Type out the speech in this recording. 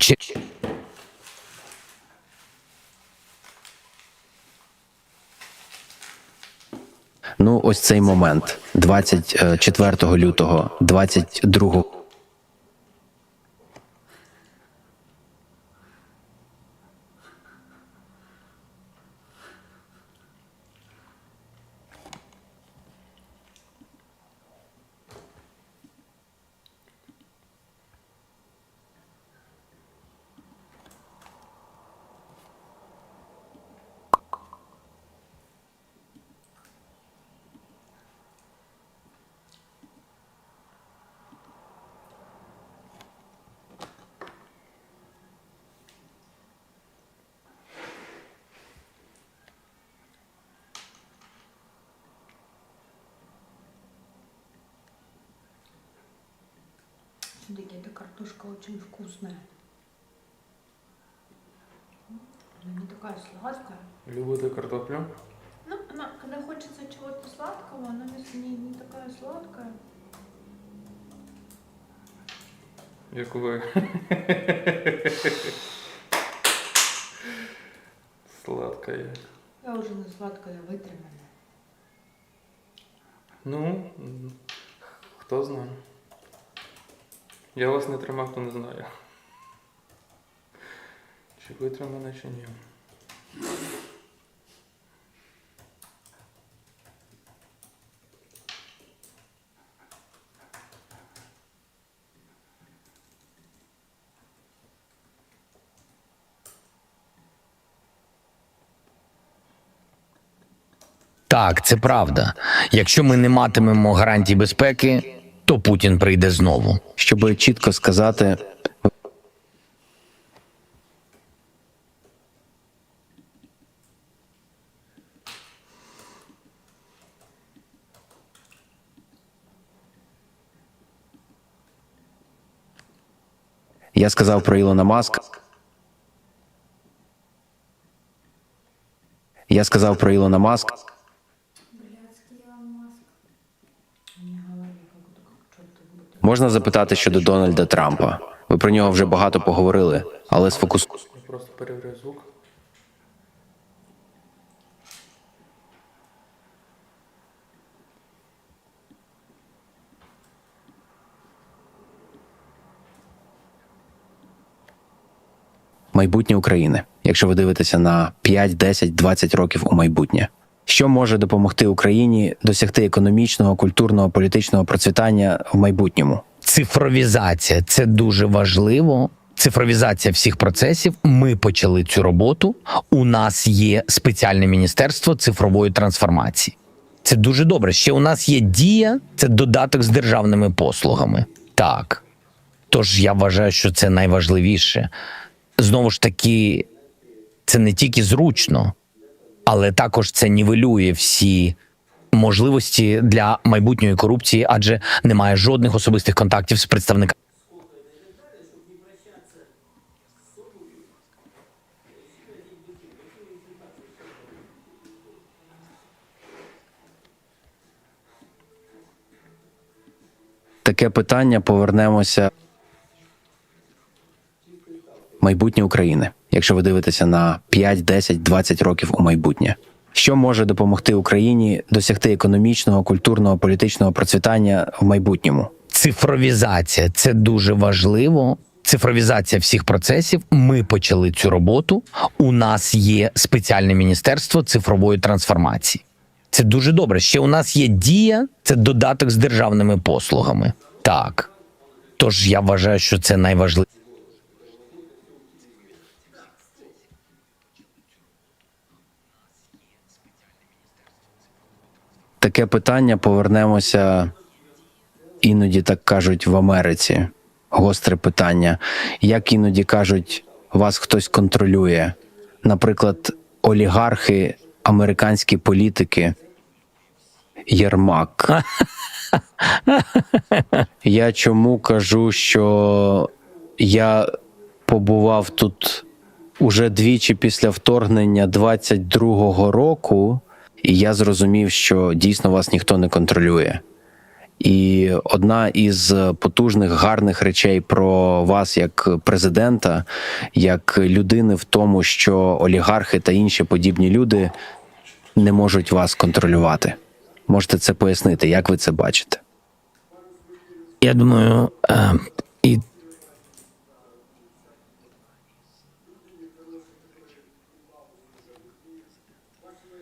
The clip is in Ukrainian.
Чи... Ну, ось цей момент, 24 лютого, 22 Смотрите, эта картошка очень вкусная. Она не такая сладкая. Любите картоплю? Ну, она, когда хочется чего-то сладкого, она не, не, такая сладкая. Як ви. Сладка як. Я уже не сладкая, а вытриманная. Ну, хто знає. Я вас не тримав, то не знаю. Чи витримане, чи ні. Так, це правда. Якщо ми не матимемо гарантій безпеки, то Путін прийде знову. щоб чітко сказати, я сказав про Ілона Маска. Я сказав про Ілона Маска. Можна запитати щодо Дональда Трампа. Ви про нього вже багато поговорили, але сфокус... Просто перевіряю звук. майбутнє України, якщо ви дивитеся на 5, 10, 20 років у майбутнє. Що може допомогти Україні досягти економічного, культурного, політичного процвітання в майбутньому? Цифровізація це дуже важливо. Цифровізація всіх процесів. Ми почали цю роботу. У нас є спеціальне міністерство цифрової трансформації. Це дуже добре. Ще у нас є дія, це додаток з державними послугами. Так. Тож я вважаю, що це найважливіше. Знову ж таки, це не тільки зручно, але також це нівелює всі можливості для майбутньої корупції, адже немає жодних особистих контактів з представниками. Таке питання повернемося. Майбутнє України, якщо ви дивитеся на 5, 10, 20 років у майбутнє. Що може допомогти Україні досягти економічного, культурного, політичного процвітання в майбутньому? Цифровізація це дуже важливо. Цифровізація всіх процесів. Ми почали цю роботу. У нас є спеціальне міністерство цифрової трансформації. Це дуже добре. Ще у нас є дія, це додаток з державними послугами. Так. Тож я вважаю, що це найважливіше. Таке питання повернемося іноді так кажуть в Америці. Гостре питання. Як іноді кажуть, вас хтось контролює. Наприклад, олігархи, американські політики, Єрмак. Я чому кажу, що я побував тут уже двічі після вторгнення 22-го року, і я зрозумів, що дійсно вас ніхто не контролює. І одна із потужних гарних речей про вас як президента, як людини в тому, що олігархи та інші подібні люди не можуть вас контролювати. Можете це пояснити, як ви це бачите? Я думаю, е,